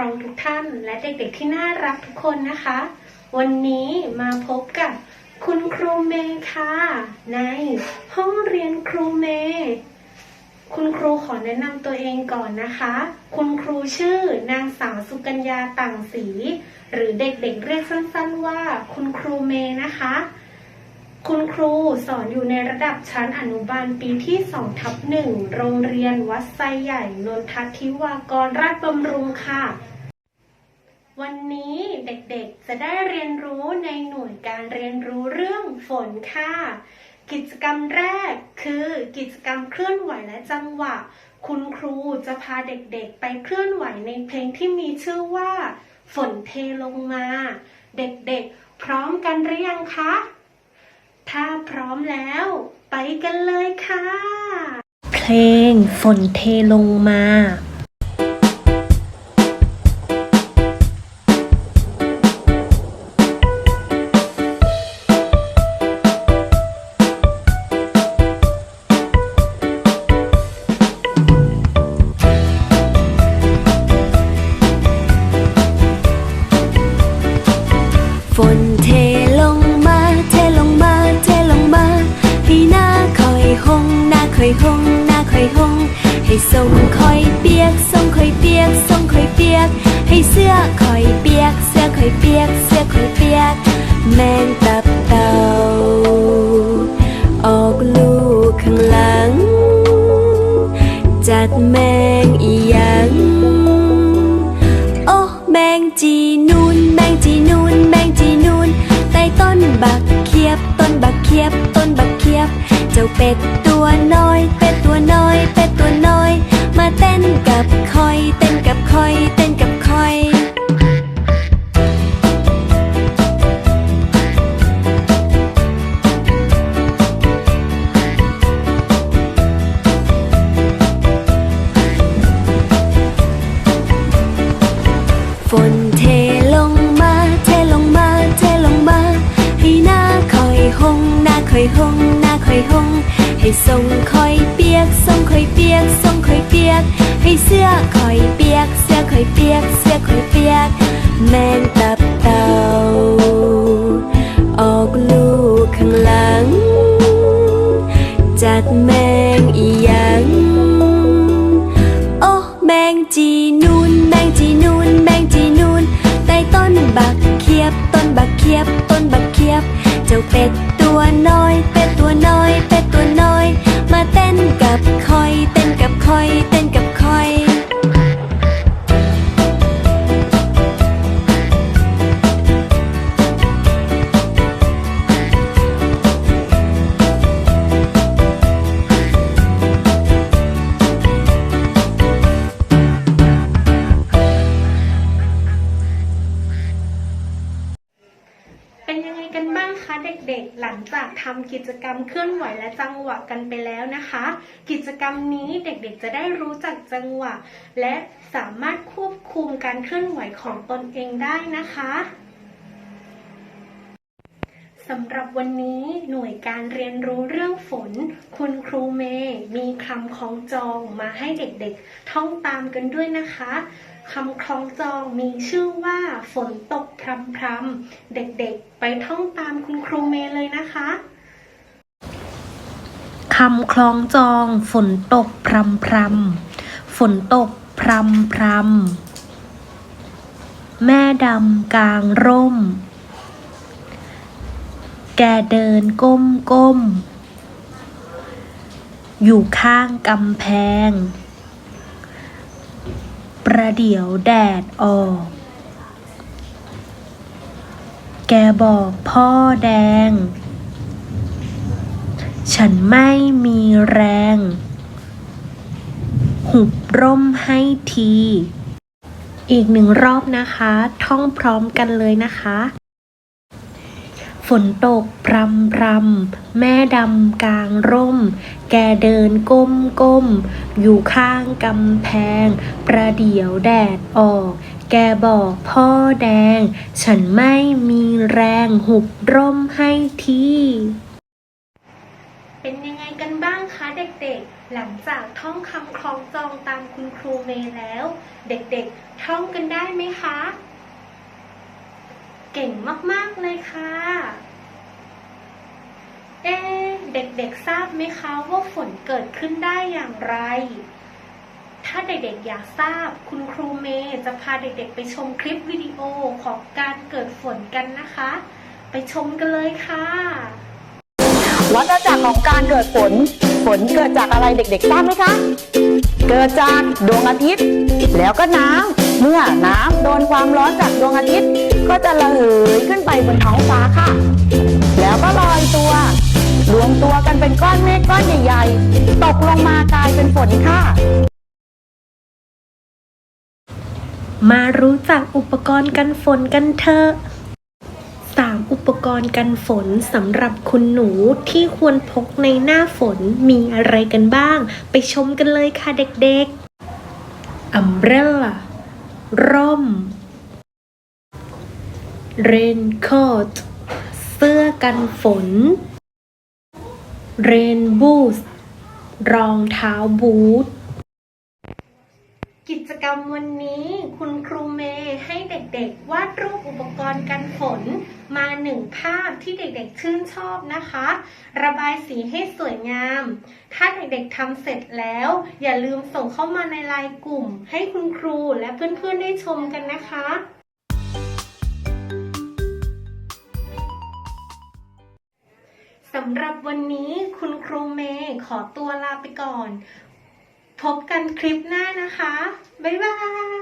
รองทุกท่าน และเด็กๆที่น่ารักทุกคนนะคะ วันนี้มาพบกับคุณครูเมย์ค่ะ ในห้องเรียนครูเมย์คุณครูขอแนะนำตัวเองก่อนนะคะ คุณครูชื่อนางสาวสุกัญญาต่างศรีหรือเด็กๆเรียกสั้นๆว่า คุณครูเมย์นะคะ คุณครูสอนอยู่ในระดับชั้นอนุบาลปีที่2ทับหนึ่งโรงเรียนวัดไซใหญ่นนทัทิวากรราชบำรุงค่ะ วันนี้เด็กๆจะได้เรียนรู้ในหน่วยการเรียนรู้เรื่องฝนค่ะ กิจกรรมแรกคือกิจกรรมเคลื่อนไหวและจังหวะ คุณครูจะพาเด็กๆ ไปเคลื่อนไหวในเพลงที่มีชื่อว่า ฝนเทลงมา เด็กๆ พร้อมกันหรือยังคะ ถ้าพร้อมแล้ว ไปกันเลยค่ะ เพลงฝนเทลงมา คอยหงหน้าคอยหงให้ทรงคอยเปียกทรงคอยเปียกทรงคอยเปียก ให้เสื้อคอยเปียก เสื้อคอยเปียก เสื้อคอยเปียก แมงตับเต่าออกลูกข้างหลัง จัดแมงอีหยังโอ้แมงจีนูนแมงจีนูนแมงจีนูนใต้ต้นบักเขียบต้นบักเขียบต้นบักเขียบ เจ้าเป็ดตัวน้อย อยหงหน้าคอยหงให้ทรงคอยเปียกทรงคอยเปียกทรงคอยเปียก ให้เสื้อคอยเปียก เสื้อคอยเปียก เสื้อคอยเปียก แมงตับเต่าออกลูกข้างหลัง จัดแมงอีหยังโอ้แมงจีนูนแมงจีนูนแมงจีนูนใต้ต้นบักเขียบต้นบักเขียบต้นบักเขียบ เจ้าเป็ด น้อย เป็ดตัวน้อย เด็กๆ หลังจากทำกิจกรรมเคลื่อนไหวและจังหวะกันไปแล้วนะคะ กิจกรรมนี้เด็กๆ จะได้รู้จักจังหวะ และสามารถควบคุมการเคลื่อนไหวของตนเองได้นะคะ สำหรับวันนี้หน่วยการเรียนรู้เรื่องฝน คุณครูเมย์มีคำคล้องจองมาให้เด็กๆ ท่องตามกันด้วยนะคะคำคล้องจองมีชื่อว่าฝนตกพรำพรำเด็กๆ ไปท่องตามคุณครูเมย์เลยนะคะคำคล้องจองฝนตกพรำพรำฝนตกพรำพรำแม่ดำกลางร่ม แกเดินก้มก้ม อยู่ข้างกำแพง ประเดี๋ยวแดดออก แกบอกพ่อแดง ฉันไม่มีแรง หุบร่มให้ที อีกหนึ่งรอบนะคะ ท่องพร้อมกันเลยนะคะ ฝนตกพรำพรำแม่ดำกลางร่ม แกเดินก้มก้ม อยู่ข้างกำแพง ประเดี๋ยวแดดออก แกบอกพ่อแดง ฉันไม่มีแรงหุบร่มให้ทีเป็นยังไงกันบ้างคะเด็กๆ หลังจากท่องคำคล้องจองตามคุณครูเมย์แล้ว เด็กๆ ท่องกันได้ไหมคะ เก่งมากๆเลยค่ะ เอ๊เด็กๆทราบไหมคะว่าฝนเกิดขึ้นได้อย่างไร ถ้าเด็กๆอยากทราบคุณครูเมย์จะพาเด็กๆ ไปชมคลิปวิดีโอของการเกิดฝนกันนะคะ ไปชมกันเลยค่ะวัฏจักรของการเกิดฝน ฝนเกิดจากอะไรเด็กๆทราบไหมคะ เกิดจากดวงอาทิตย์ แล้วก็น้ำ เมื่อน้ำโดนความร้อนจากดวงอาทิตย์ ก็จะระเหยขึ้นไปบนท้องฟ้าค่ะ แล้วก็ลอยตัว รวมตัวกันเป็นก้อนเมฆก้อนใหญ่ๆ ตกลงมากลายเป็นฝนค่ะ มารู้จักอุปกรณ์กันฝนกันเถอะสามอุปกรณ์กันฝนสำหรับคุณหนูที่ควรพกในหน้าฝนมีอะไรกันบ้าง ไปชมกันเลยค่ะเด็กๆอัมเบ รล่าร่มเรนโคทเสื้อกันฝนเรนบูสรองเท้าบูท กรรมวันนี้คุณครูเมย์ให้เด็กๆ วาดรูปอุปกรณ์กันฝนมาหนึ่งภาพที่เด็กๆชื่นชอบนะคะ ระบายสีให้สวยงาม ถ้าเด็กๆทำเสร็จแล้ว อย่าลืมส่งเข้ามาในไลน์กลุ่ม ให้คุณครูและเพื่อนๆได้ชมกันนะคะสำหรับวันนี้คุณครูเมย์ขอตัวลาไปก่อน พบกันคลิปหน้านะคะ บ๊ายบาย